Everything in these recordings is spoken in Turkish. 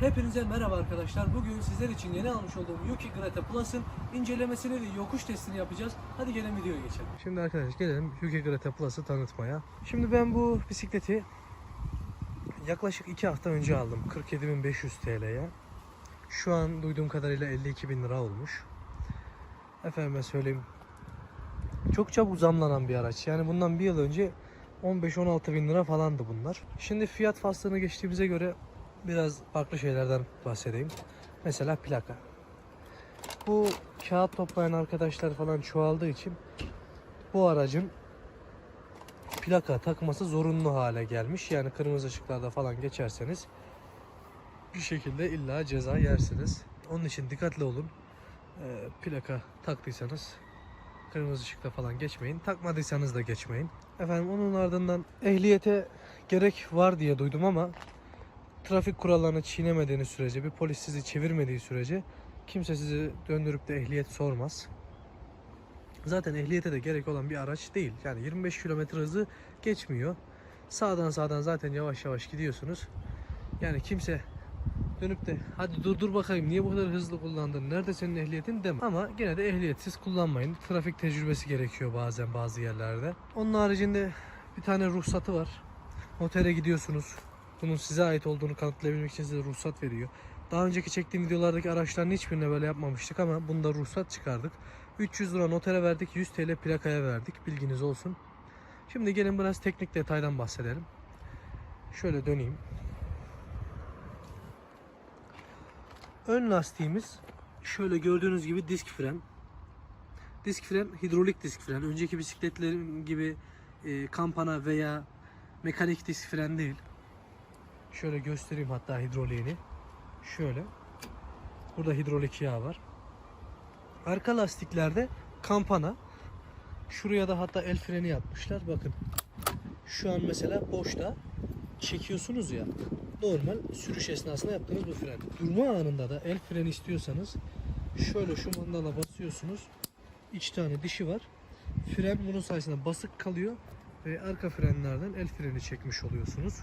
Hepinize merhaba arkadaşlar. Bugün sizler için yeni almış olduğum Yuki Greta Plus'ın incelemesini ve yokuş testini yapacağız. Hadi gelin videoya geçelim. Şimdi arkadaşlar gelelim Yuki Greta Plus'ı tanıtmaya. Şimdi ben bu bisikleti yaklaşık 2 hafta önce aldım. 47.500 TL'ye. Şu an duyduğum kadarıyla 52.000 lira olmuş. Efendime söyleyeyim. Çok çabuk zamlanan bir araç. Yani bundan bir yıl önce 15-16 bin lira falandı bunlar. Şimdi fiyat faslını geçtiğimize göre biraz farklı şeylerden bahsedeyim. Mesela plaka. Bu kağıt toplayan arkadaşlar falan çoğaldığı için bu aracın plaka takması zorunlu hale gelmiş. Yani kırmızı ışıklarda falan geçerseniz bir şekilde illa ceza yersiniz. Onun için dikkatli olun. Ee, plaka taktıysanız kırmızı ışıkta falan geçmeyin. Takmadıysanız da geçmeyin. Efendim onun ardından ehliyete gerek var diye duydum ama trafik kurallarını çiğnemediğiniz sürece, bir polis sizi çevirmediği sürece kimse sizi döndürüp de ehliyet sormaz. Zaten ehliyete de gerek olan bir araç değil. Yani 25 km hızı geçmiyor. Sağdan sağdan zaten yavaş yavaş gidiyorsunuz. Yani kimse dönüp de hadi dur dur bakayım niye bu kadar hızlı kullandın nerede senin ehliyetin deme. Ama gene de ehliyetsiz kullanmayın. Trafik tecrübesi gerekiyor bazen bazı yerlerde. Onun haricinde bir tane ruhsatı var. Notere gidiyorsunuz. Bunun size ait olduğunu kanıtlayabilmek için size ruhsat veriyor. Daha önceki çektiğim videolardaki araçların hiçbirine böyle yapmamıştık ama bunda ruhsat çıkardık. 300 lira notere verdik, 100 TL plakaya verdik. Bilginiz olsun. Şimdi gelin biraz teknik detaydan bahsedelim. Şöyle döneyim. Ön lastiğimiz şöyle gördüğünüz gibi disk fren. Disk fren hidrolik disk fren. Önceki bisikletlerin gibi e, kampana veya mekanik disk fren değil. Şöyle göstereyim hatta hidroliğini. Şöyle. Burada hidrolik yağ var. Arka lastiklerde kampana. Şuraya da hatta el freni yapmışlar. Bakın. Şu an mesela boşta çekiyorsunuz ya. Normal sürüş esnasında yaptığınız bu fren. Durma anında da el freni istiyorsanız şöyle şu mandala basıyorsunuz. İç tane dişi var. Fren bunun sayesinde basık kalıyor ve arka frenlerden el freni çekmiş oluyorsunuz.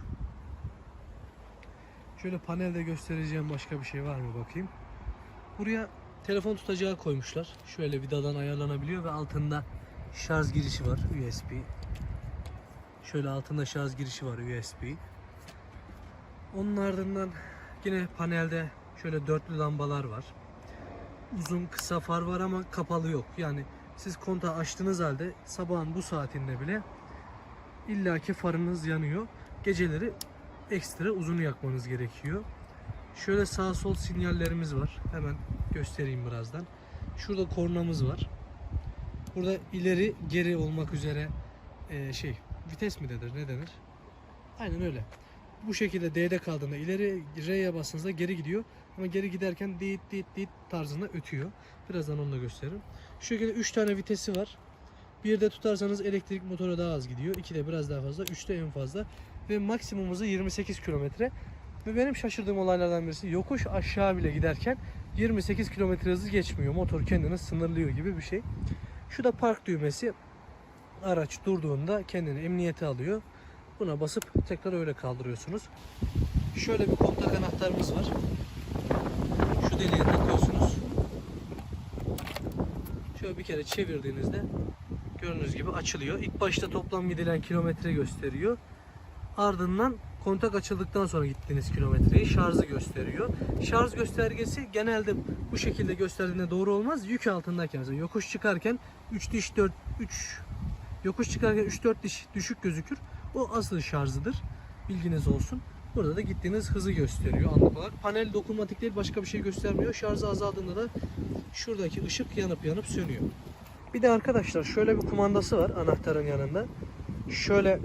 Şöyle panelde göstereceğim başka bir şey var mı bakayım. Buraya telefon tutacağı koymuşlar. Şöyle vidadan ayarlanabiliyor ve altında şarj girişi var USB. Şöyle altında şarj girişi var USB. Onun ardından yine panelde şöyle dörtlü lambalar var. Uzun kısa far var ama kapalı yok. Yani siz kontağı açtığınız halde sabahın bu saatinde bile illaki farınız yanıyor. Geceleri ekstra uzun yakmanız gerekiyor. Şöyle sağ sol sinyallerimiz var. Hemen göstereyim birazdan. Şurada kornamız var. Burada ileri geri olmak üzere eee, şey vites mi denir ne denir? Aynen öyle. Bu şekilde D'de kaldığında ileri R'ye bastığınızda geri gidiyor. Ama geri giderken dit dit dit tarzında ötüyor. Birazdan onu da gösteririm. Şu şekilde 3 tane vitesi var. Bir de tutarsanız elektrik motora daha az gidiyor. 2'de biraz daha fazla. 3'te en fazla. Ve maksimum hızı 28 kilometre. Ve benim şaşırdığım olaylardan birisi yokuş aşağı bile giderken 28 kilometre hızı geçmiyor. Motor kendini sınırlıyor gibi bir şey. Şu da park düğmesi. Araç durduğunda kendini emniyete alıyor. Buna basıp tekrar öyle kaldırıyorsunuz. Şöyle bir kontak anahtarımız var. Şu deliğe takıyorsunuz. Şöyle bir kere çevirdiğinizde gördüğünüz gibi açılıyor. İlk başta toplam gidilen kilometre gösteriyor. Ardından kontak açıldıktan sonra gittiğiniz kilometreyi şarjı gösteriyor. Şarj göstergesi genelde bu şekilde gösterdiğinde doğru olmaz. Yük altındayken mesela yokuş çıkarken 3 diş 4 3 yokuş çıkarken 3-4 diş düşük gözükür. O asıl şarjıdır. Bilginiz olsun. Burada da gittiğiniz hızı gösteriyor anlık olarak. Panel dokunmatik değil başka bir şey göstermiyor. Şarjı azaldığında da şuradaki ışık yanıp yanıp sönüyor. Bir de arkadaşlar şöyle bir kumandası var anahtarın yanında. Şöyle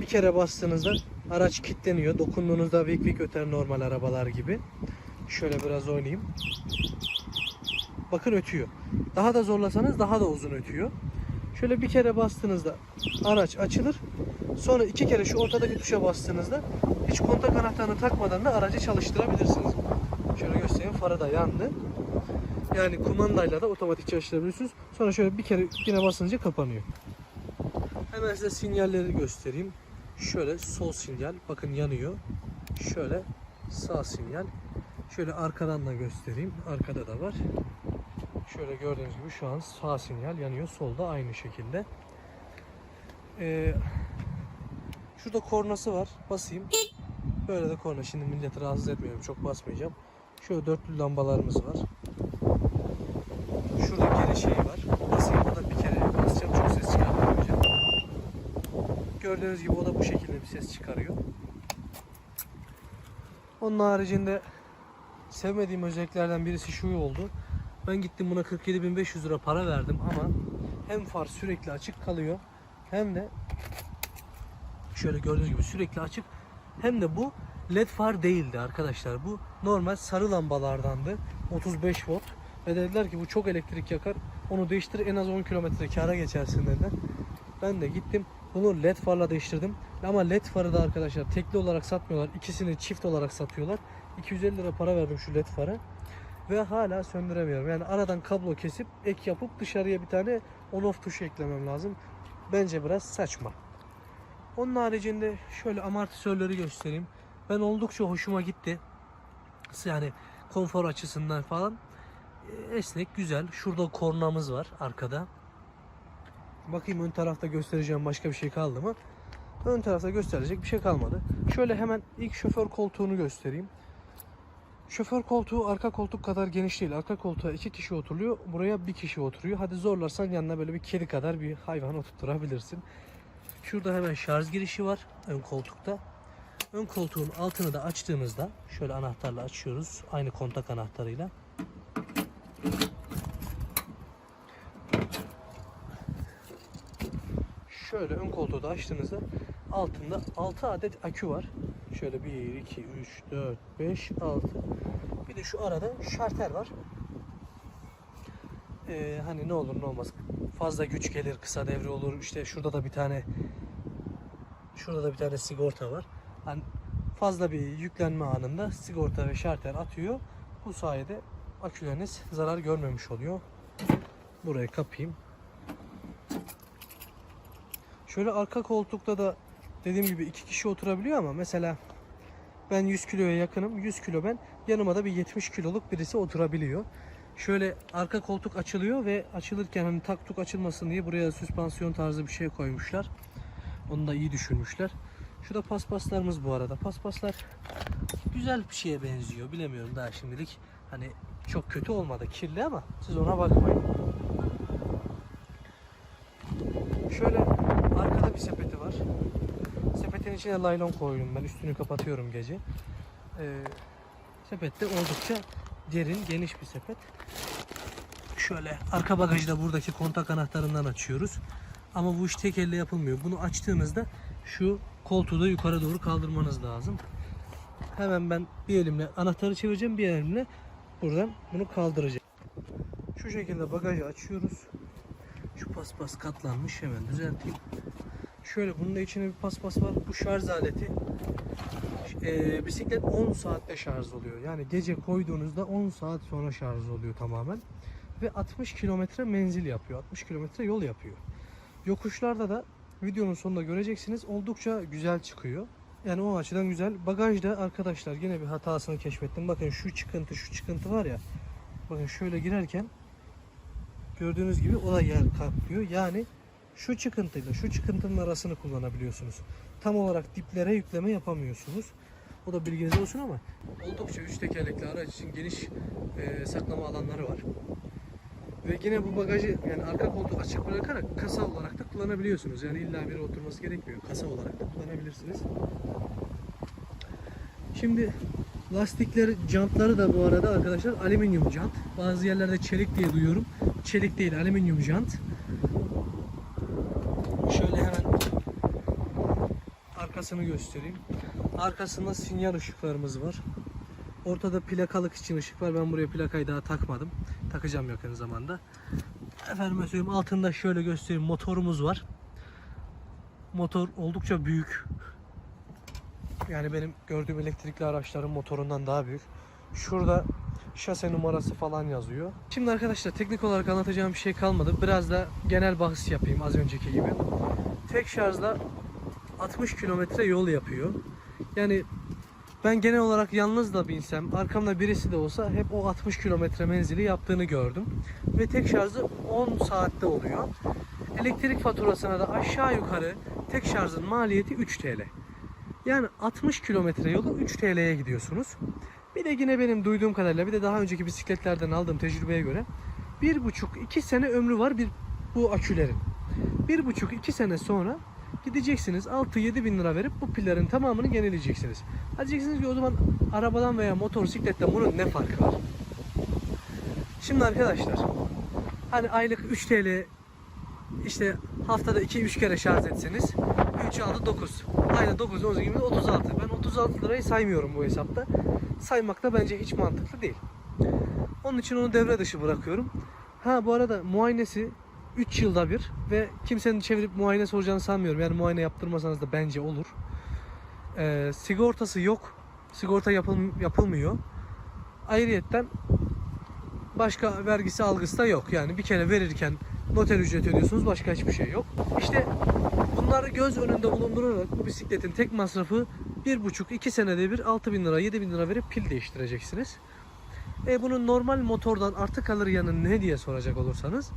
bir kere bastığınızda araç kilitleniyor. Dokunduğunuzda vik vik öter normal arabalar gibi. Şöyle biraz oynayayım. Bakın ötüyor. Daha da zorlasanız daha da uzun ötüyor. Şöyle bir kere bastığınızda araç açılır. Sonra iki kere şu ortadaki tuşa bastığınızda hiç kontak anahtarını takmadan da aracı çalıştırabilirsiniz. Şöyle göstereyim farı da yandı. Yani kumandayla da otomatik çalıştırabiliyorsunuz. Sonra şöyle bir kere yine basınca kapanıyor. Hemen size sinyalleri göstereyim. Şöyle sol sinyal bakın yanıyor. Şöyle sağ sinyal. Şöyle arkadan da göstereyim. Arkada da var. Şöyle gördüğünüz gibi şu an sağ sinyal yanıyor. Solda aynı şekilde. Ee, şurada kornası var. Basayım. Böyle de korna. Şimdi milleti rahatsız etmiyorum. Çok basmayacağım. Şöyle dörtlü lambalarımız var. Şurada geri şey var. Basayım o da bir kere basacağım. Çok ses çıkartmayacağım. Gördüğünüz gibi o da bu şekilde bir ses çıkarıyor. Onun haricinde sevmediğim özelliklerden birisi şu oldu. Ben gittim buna 47.500 lira para verdim ama hem far sürekli açık kalıyor hem de şöyle gördüğünüz gibi sürekli açık hem de bu led far değildi arkadaşlar. Bu normal sarı lambalardandı. 35 volt. Ve dediler ki bu çok elektrik yakar. Onu değiştir en az 10 kilometre kara geçersin dediler. Ben de gittim bunu led farla değiştirdim. Ama led farı da arkadaşlar tekli olarak satmıyorlar. İkisini çift olarak satıyorlar. 250 lira para verdim şu led fara. Ve hala söndüremiyorum. Yani aradan kablo kesip ek yapıp dışarıya bir tane on off tuşu eklemem lazım. Bence biraz saçma. Onun haricinde şöyle amortisörleri göstereyim. Ben oldukça hoşuma gitti. Yani konfor açısından falan esnek güzel. Şurada kornamız var arkada. Bakayım ön tarafta göstereceğim başka bir şey kaldı mı? Ön tarafta gösterecek bir şey kalmadı. Şöyle hemen ilk şoför koltuğunu göstereyim. Şoför koltuğu arka koltuk kadar geniş değil. Arka koltuğa iki kişi oturuyor. Buraya bir kişi oturuyor. Hadi zorlarsan yanına böyle bir kedi kadar bir hayvan oturtturabilirsin. Şurada hemen şarj girişi var ön koltukta. Ön koltuğun altını da açtığımızda şöyle anahtarla açıyoruz. Aynı kontak anahtarıyla. Şöyle ön koltuğu da açtığınızda altında 6 adet akü var. Şöyle 1, 2, 3, 4, 5, 6. Bir de şu arada şarter var. Ee, hani ne olur ne olmaz. Fazla güç gelir, kısa devre olur. İşte şurada da bir tane şurada da bir tane sigorta var. Hani fazla bir yüklenme anında sigorta ve şarter atıyor. Bu sayede aküleriniz zarar görmemiş oluyor. Burayı kapayım. Şöyle arka koltukta da dediğim gibi iki kişi oturabiliyor ama mesela ben 100 kiloya yakınım. 100 kilo ben. Yanıma da bir 70 kiloluk birisi oturabiliyor. Şöyle arka koltuk açılıyor ve açılırken hani tak tuk açılmasın diye buraya süspansiyon tarzı bir şey koymuşlar. Onu da iyi düşünmüşler. Şurada paspaslarımız bu arada. Paspaslar güzel bir şeye benziyor. Bilemiyorum daha şimdilik. Hani çok kötü olmadı. Kirli ama siz ona bakmayın. Şöyle bir sepeti var. Sepetin içine laylon koydum ben. Üstünü kapatıyorum gece. Ee, sepette oldukça derin, geniş bir sepet. Şöyle arka bagajı da buradaki kontak anahtarından açıyoruz. Ama bu iş tek elle yapılmıyor. Bunu açtığınızda şu koltuğu da yukarı doğru kaldırmanız lazım. Hemen ben bir elimle anahtarı çevireceğim, bir elimle buradan bunu kaldıracağım. Şu şekilde bagajı açıyoruz. Şu paspas katlanmış hemen düzelteyim. Şöyle bunun da içine bir paspas var. Bu şarj aleti. Ee, bisiklet 10 saatte şarj oluyor. Yani gece koyduğunuzda 10 saat sonra şarj oluyor tamamen. Ve 60 kilometre menzil yapıyor. 60 kilometre yol yapıyor. Yokuşlarda da videonun sonunda göreceksiniz oldukça güzel çıkıyor. Yani o açıdan güzel. Bagajda arkadaşlar yine bir hatasını keşfettim. Bakın şu çıkıntı, şu çıkıntı var ya. Bakın şöyle girerken gördüğünüz gibi o da yer kaplıyor. Yani şu çıkıntıyla şu çıkıntının arasını kullanabiliyorsunuz. Tam olarak diplere yükleme yapamıyorsunuz. O da bilginiz olsun ama oldukça üç tekerlekli araç için geniş e, saklama alanları var. Ve yine bu bagajı yani arka koltuğu açık bırakarak kasa olarak da kullanabiliyorsunuz. Yani illa bir oturması gerekmiyor. Kasa olarak da kullanabilirsiniz. Şimdi lastikler, jantları da bu arada arkadaşlar alüminyum jant. Bazı yerlerde çelik diye duyuyorum. Çelik değil, alüminyum jant. Şöyle hemen arkasını göstereyim. Arkasında sinyal ışıklarımız var. Ortada plakalık için ışık var. Ben buraya plakayı daha takmadım. Takacağım yakın zamanda. Efendim söyleyeyim altında şöyle göstereyim motorumuz var. Motor oldukça büyük. Yani benim gördüğüm elektrikli araçların motorundan daha büyük. Şurada şase numarası falan yazıyor. Şimdi arkadaşlar teknik olarak anlatacağım bir şey kalmadı. Biraz da genel bahis yapayım az önceki gibi. Tek şarjla 60 kilometre yol yapıyor. Yani Ben genel olarak yalnız da binsem, arkamda birisi de olsa hep o 60 kilometre menzili yaptığını gördüm. Ve tek şarjı 10 saatte oluyor. Elektrik faturasına da aşağı yukarı tek şarjın maliyeti 3 TL. Yani 60 kilometre yolu 3 TL'ye gidiyorsunuz. Bir de yine benim duyduğum kadarıyla bir de daha önceki bisikletlerden aldığım tecrübeye göre 1,5-2 sene ömrü var bir bu akülerin. 1,5-2 sene sonra gideceksiniz 6-7 bin lira verip bu pillerin tamamını yenileyeceksiniz. Diyeceksiniz ki o zaman arabadan veya motosikletten bunun ne farkı var? Şimdi arkadaşlar hani aylık 3 TL işte haftada 2-3 kere şarj etseniz 3 6 9. Aynen 9 10 20 36. Ben 36 lirayı saymıyorum bu hesapta. Saymak da bence hiç mantıklı değil. Onun için onu devre dışı bırakıyorum. Ha bu arada muayenesi 3 yılda bir ve kimsenin çevirip muayenesi olacağını sanmıyorum. Yani muayene yaptırmasanız da bence olur. Ee, sigortası yok. Sigorta yapıl- yapılmıyor. Ayrıyetten başka vergisi algısı da yok. Yani bir kere verirken noter ücret ödüyorsunuz. Başka hiçbir şey yok. İşte bunları göz önünde bulundurarak bu bisikletin tek masrafı 1,5-2 senede bir 6 bin lira 7 bin lira verip pil değiştireceksiniz. E bunun normal motordan artı kalır yanı ne diye soracak olursanız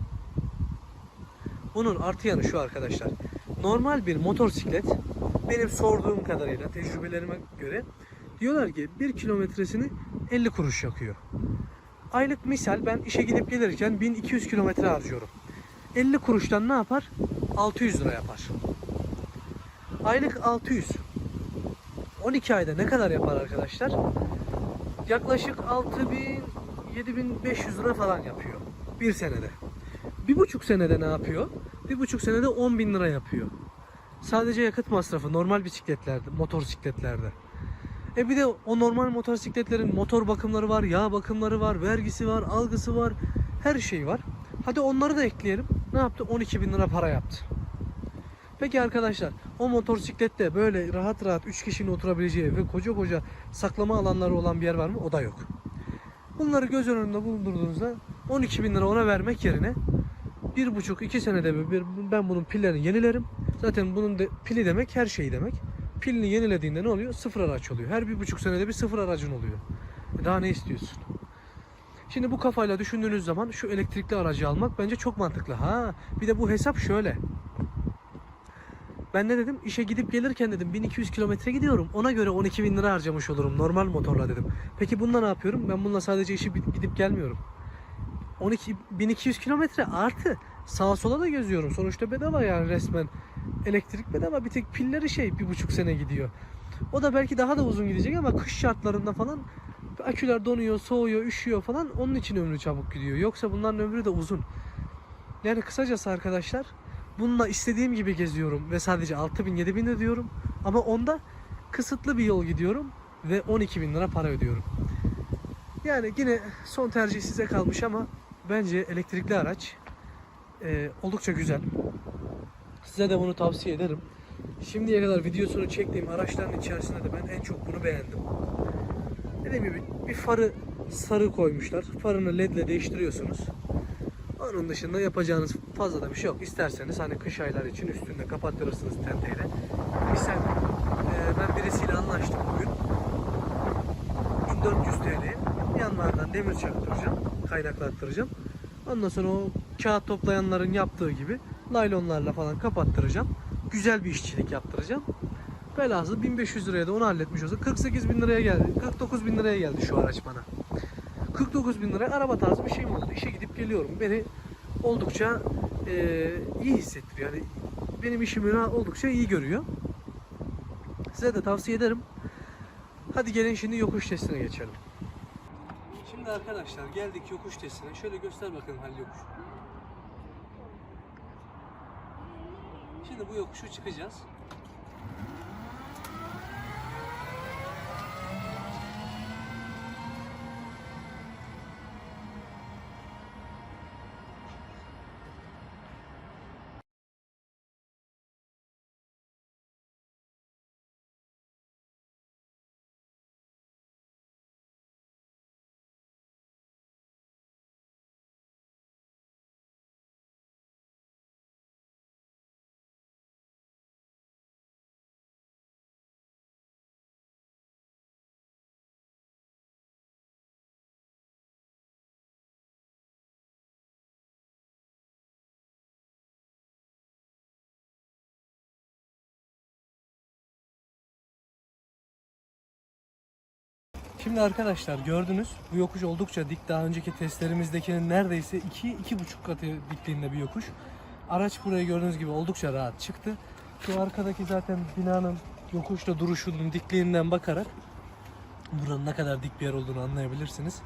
bunun artı yanı şu arkadaşlar. Normal bir motosiklet benim sorduğum kadarıyla tecrübelerime göre diyorlar ki 1 kilometresini 50 kuruş yakıyor. Aylık misal ben işe gidip gelirken 1200 kilometre harcıyorum. 50 kuruştan ne yapar? 600 lira yapar. Aylık 600. 12 ayda ne kadar yapar arkadaşlar? Yaklaşık 6000 7500 lira falan yapıyor. Bir senede. Bir buçuk senede ne yapıyor? Bir buçuk senede 10 bin lira yapıyor. Sadece yakıt masrafı normal bisikletlerde, motosikletlerde. E bir de o normal motosikletlerin motor bakımları var, yağ bakımları var, vergisi var, algısı var, her şey var. Hadi onları da ekleyelim. Ne yaptı? 12 bin lira para yaptı. Peki arkadaşlar o motosiklette böyle rahat rahat 3 kişinin oturabileceği ve koca koca saklama alanları olan bir yer var mı? O da yok. Bunları göz önünde bulundurduğunuzda 12 bin lira ona vermek yerine bir buçuk iki senede bir, ben bunun pillerini yenilerim. Zaten bunun de, pili demek her şey demek. Pilini yenilediğinde ne oluyor? Sıfır araç oluyor. Her bir buçuk senede bir sıfır aracın oluyor. Daha ne istiyorsun? Şimdi bu kafayla düşündüğünüz zaman şu elektrikli aracı almak bence çok mantıklı. Ha, bir de bu hesap şöyle. Ben ne dedim? İşe gidip gelirken dedim 1200 kilometre gidiyorum. Ona göre 12 bin lira harcamış olurum normal motorla dedim. Peki bununla ne yapıyorum? Ben bununla sadece işe bi- gidip gelmiyorum. 12 1200 kilometre artı sağa sola da geziyorum. Sonuçta bedava yani resmen. Elektrik bedava bir tek pilleri şey bir buçuk sene gidiyor. O da belki daha da uzun gidecek ama kış şartlarında falan aküler donuyor, soğuyor, üşüyor falan. Onun için ömrü çabuk gidiyor. Yoksa bunların ömrü de uzun. Yani kısacası arkadaşlar bununla istediğim gibi geziyorum ve sadece 6000 7000 ödüyorum. Ama onda kısıtlı bir yol gidiyorum ve 12 bin lira para ödüyorum. Yani yine son tercih size kalmış ama bence elektrikli araç e, oldukça güzel. Size de bunu tavsiye ederim. Şimdiye kadar videosunu çektiğim araçların içerisinde de ben en çok bunu beğendim. Dediğim gibi bir farı sarı koymuşlar. Farını ledle değiştiriyorsunuz. Onun dışında yapacağınız fazla da bir şey yok. İsterseniz hani kış ayları için üstünde kapattırırsınız tenteyle. Misal e, ben birisiyle anlaştım bugün. 1400 TL yanlardan demir çaktıracağım. Kaynaklattıracağım. Ondan sonra o kağıt toplayanların yaptığı gibi naylonlarla falan kapattıracağım. Güzel bir işçilik yaptıracağım. Velhasıl 1500 liraya da onu halletmiş olsa 48 bin liraya geldi. 49 bin liraya geldi şu araç bana. 49 bin liraya araba tarzı bir şeyim oldu. İşe gidip geliyorum. Beni oldukça eee, iyi hissettiriyor. Yani benim işimi oldukça iyi görüyor. Size de tavsiye ederim. Hadi gelin şimdi yokuş testine geçelim. Şimdi arkadaşlar geldik yokuş testine. Şöyle göster bakalım Halil yokuş. Şimdi bu yokuşu çıkacağız. Şimdi arkadaşlar gördünüz bu yokuş oldukça dik. Daha önceki testlerimizdekinin neredeyse 2-2,5 katı dikliğinde bir yokuş. Araç buraya gördüğünüz gibi oldukça rahat çıktı. Şu arkadaki zaten binanın yokuşta duruşunun dikliğinden bakarak buranın ne kadar dik bir yer olduğunu anlayabilirsiniz.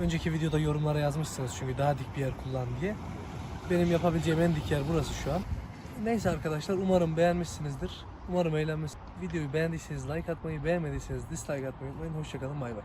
Önceki videoda yorumlara yazmışsınız çünkü daha dik bir yer kullan diye. Benim yapabileceğim en dik yer burası şu an. Neyse arkadaşlar umarım beğenmişsinizdir. Umarım eğlenmiş. Videoyu beğendiyseniz like atmayı, beğenmediyseniz dislike atmayı unutmayın. Hoşçakalın bay bay.